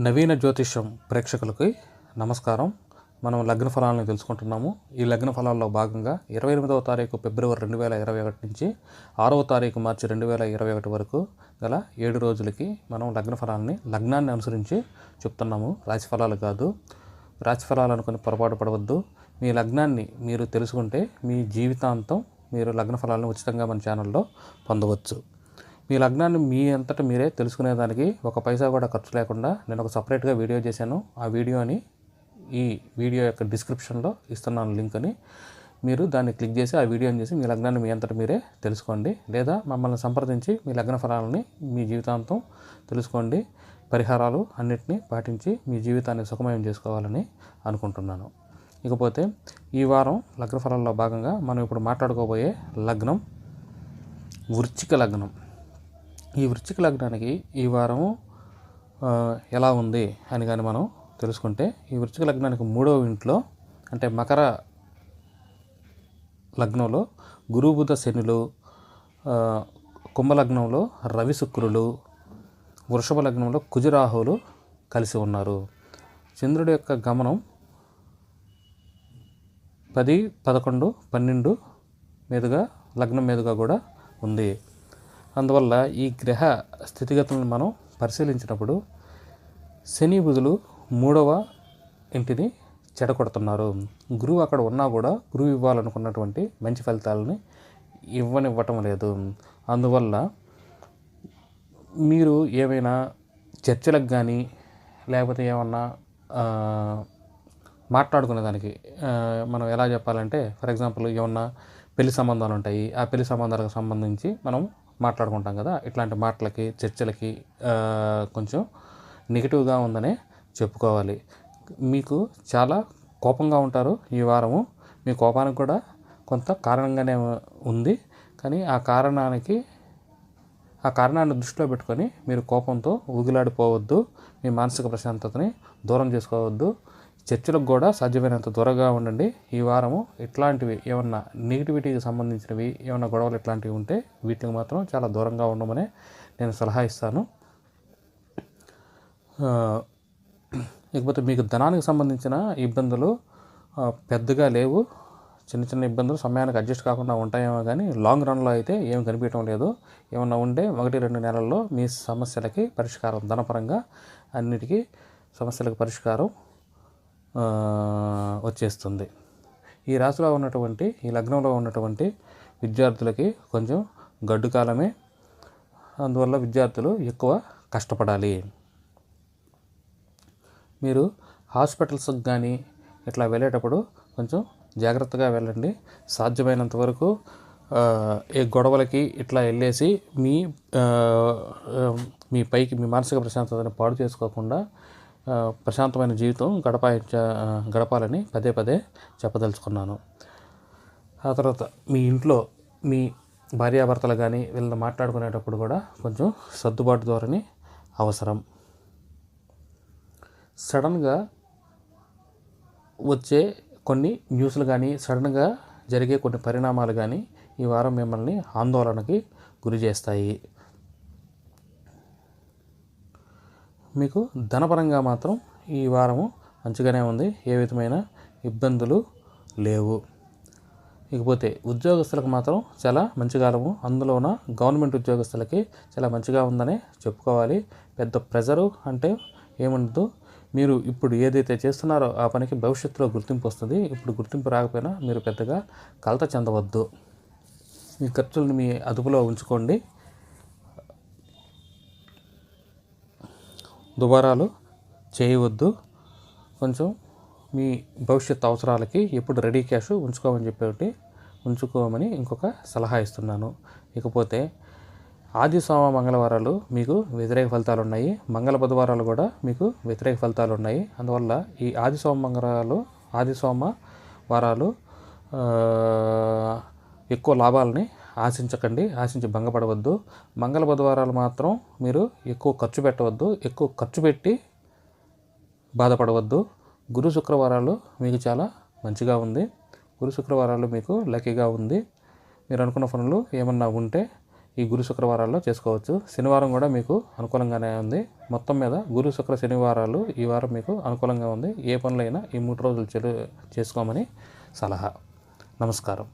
నవీన జ్యోతిష్యం ప్రేక్షకులకి నమస్కారం. మనం లగ్న ఫలాలను తెలుసుకుంటున్నాము. ఈ లగ్న ఫలాల్లో భాగంగా ఇరవై ఎనిమిదవ తారీఖు ఫిబ్రవరి రెండు వేల ఇరవై ఒకటి నుంచి ఆరవ తారీఖు మార్చి రెండు వేల ఇరవై ఒకటి వరకు గల ఏడు రోజులకి మనం లగ్న ఫలాన్ని లగ్నాన్ని అనుసరించి చెప్తున్నాము. రాశి ఫలాలు కాదు. రాశి ఫలాలు అనుకుని పొరపాటు పడవద్దు. మీ లగ్నాన్ని మీరు తెలుసుకుంటే మీ జీవితాంతం మీరు లగ్న ఫలాలను ఉచితంగా మన ఛానల్లో పొందవచ్చు. మీ లగ్నాన్ని మీ అంతటా మీరే తెలుసుకునేదానికి ఒక పైసా కూడా ఖర్చు లేకుండా నేను ఒక సపరేట్గా వీడియో చేశాను. ఆ వీడియోని ఈ వీడియో యొక్క డిస్క్రిప్షన్లో ఇస్తున్నాను లింక్ని. మీరు దాన్ని క్లిక్ చేసి ఆ వీడియోని చేసి మీ లగ్నాన్ని మీ అంతటా మీరే తెలుసుకోండి. లేదా మమ్మల్ని సంప్రదించి మీ లగ్న ఫలాలని మీ జీవితాంతం తెలుసుకోండి. పరిహారాలు అన్నిటినీ పాటించి మీ జీవితాన్ని సుఖమయం చేసుకోవాలని అనుకుంటున్నాను. ఇకపోతే ఈ వారం లగ్న ఫలాల్లో భాగంగా మనం ఇప్పుడు మాట్లాడుకోబోయే లగ్నం వృచ్చిక లగ్నం. ఈ వృశ్చిక లగ్నానికి ఈ వారం ఎలా ఉంది అని కానీ మనం తెలుసుకుంటే ఈ వృశ్చిక లగ్నానికి మూడవ ఇంట్లో అంటే మకర లగ్నంలో గురు బుధ శనులు కుంభలగ్నంలో రవి శుక్రులు వృషభ లగ్నంలో కుజరాహువులు కలిసి ఉన్నారు. చంద్రుడి యొక్క గమనం పది పదకొండు పన్నెండు మీదుగా లగ్నం మీదుగా కూడా ఉంది. అందువల్ల ఈ గ్రహ స్థితిగతులను మనం పరిశీలించినప్పుడు శని బుధులు మూడవ ఇంటిని చెడగొడుతున్నారు. గురువు అక్కడ ఉన్నా కూడా గురువు ఇవ్వాలనుకున్నటువంటి మంచి ఫలితాలని ఇవ్వనివ్వటం లేదు. అందువల్ల మీరు ఏమైనా చర్చలకు కానీ లేకపోతే ఏమన్నా మాట్లాడుకునే దానికి మనం ఎలా చెప్పాలంటే ఫర్ ఎగ్జాంపుల్ ఏమన్నా పెళ్ళి సంబంధాలు ఉంటాయి. ఆ పెళ్ళి సంబంధాలకు సంబంధించి మనం మాట్లాడుకుంటాం కదా. ఇట్లాంటి మాటలకి చర్చలకి కొంచెం నెగిటివ్గా ఉందనే చెప్పుకోవాలి. మీకు చాలా కోపంగా ఉంటారు ఈ వారము. మీ కోపానికి కూడా కొంత కారణంగానే ఉంది. కానీ ఆ కారణానికి ఆ కారణాన్ని దృష్టిలో పెట్టుకొని మీరు కోపంతో ఊగిలాడిపోవద్దు. మీ మానసిక ప్రశాంతతని దూరం చేసుకోవద్దు. చర్చలకు కూడా సాధ్యమైనంత దూరంగా ఉండండి. ఈ వారము ఇట్లాంటివి ఏమన్నా నెగిటివిటీకి సంబంధించినవి ఏమన్నా గొడవలు ఇట్లాంటివి ఉంటే వీటికి మాత్రం చాలా దూరంగా ఉండమని నేను సలహా ఇస్తాను. ఇకపోతే మీకు ధనానికి సంబంధించిన ఇబ్బందులు పెద్దగా లేవు. చిన్న చిన్న ఇబ్బందులు సమయానికి అడ్జస్ట్ కాకుండా ఉంటాయేమో కానీ లాంగ్ రన్లో అయితే ఏం కనిపించడం లేదు. ఏమన్నా ఉంటే ఒకటి రెండు నెలల్లో మీ సమస్యలకి పరిష్కారం ధనపరంగా అన్నిటికీ సమస్యలకు పరిష్కారం. వచ్చేస్తుంది. ఈ రాశిలో ఉన్నటువంటి ఈ లగ్నంలో ఉన్నటువంటి విద్యార్థులకి కొంచెం గడ్డు కాలమే. అందువల్ల విద్యార్థులు ఎక్కువ కష్టపడాలి. మీరు హాస్పిటల్స్కి కానీ ఇట్లా వెళ్ళేటప్పుడు కొంచెం జాగ్రత్తగా వెళ్ళండి. సాధ్యమైనంత వరకు ఏ గొడవలకి ఇట్లా వెళ్ళేసి మీ మీ పైకి మీ మానసిక ప్రశాంతతను పాడు చేసుకోకుండా ప్రశాంతమైన జీవితం గడపాయించ గడపాలని పదే పదే చెప్పదలుచుకున్నాను. ఆ తర్వాత మీ ఇంట్లో మీ భార్యాభర్తలు కానీ వీళ్ళని మాట్లాడుకునేటప్పుడు కూడా కొంచెం సర్దుబాటు ధోరణి అవసరం. సడన్గా వచ్చే కొన్ని న్యూస్లు కానీ సడన్గా జరిగే కొన్ని పరిణామాలు కానీ ఈ వారం మిమ్మల్ని ఆందోళనకి గురి చేస్తాయి. మీకు ధనపరంగా మాత్రం ఈ వారము మంచిగానే ఉంది. ఏ విధమైన ఇబ్బందులు లేవు. ఇకపోతే ఉద్యోగస్తులకు మాత్రం చాలా మంచి కాలము. అందులోన గవర్నమెంట్ ఉద్యోగస్తులకి చాలా మంచిగా ఉందనే చెప్పుకోవాలి. పెద్ద ప్రెజరు అంటే ఏముండదు. మీరు ఇప్పుడు ఏదైతే చేస్తున్నారో ఆ పనికి భవిష్యత్తులో గుర్తింపు వస్తుంది. ఇప్పుడు గుర్తింపు రాకపోయినా మీరు పెద్దగా కలత చెందవద్దు. మీ ఖర్చులను మీ అదుపులో ఉంచుకోండి. దుబారాలు చేయవద్దు. కొంచెం మీ భవిష్యత్ అవసరాలకి ఎప్పుడు రెడీ క్యాష్ ఉంచుకోమని చెప్పేటి ఉంచుకోమని ఇంకొక సలహా ఇస్తున్నాను. ఇకపోతే ఆది సోమ మంగళవారాలు మీకు వ్యతిరేక ఫలితాలు ఉన్నాయి. మంగళ బుధవారాలు కూడా మీకు వ్యతిరేక ఫలితాలు ఉన్నాయి. అందువల్ల ఈ ఆది సోమ మంగళాలు ఆది సోమ వారాలు ఎక్కువ లాభాలని ఆశించకండి ఆశించి భంగపడవద్దు. మంగళ బుధవారాలు మాత్రం మీరు ఎక్కువ ఖర్చు పెట్టవద్దు ఎక్కువ ఖర్చు పెట్టి బాధపడవద్దు. గురు శుక్రవారాలు మీకు చాలా మంచిగా ఉంది. గురు శుక్రవారాలు మీకు లక్కీగా ఉంది. మీరు అనుకున్న పనులు ఏమన్నా ఉంటే ఈ గురు శుక్రవారాల్లో చేసుకోవచ్చు. శనివారం కూడా మీకు అనుకూలంగానే ఉంది. మొత్తం మీద గురు శుక్ర శనివారాలు ఈ వారం మీకు అనుకూలంగా ఉంది. ఏ పనులైనా ఈ మూడు రోజులు చేసుకోమని సలహా. నమస్కారం.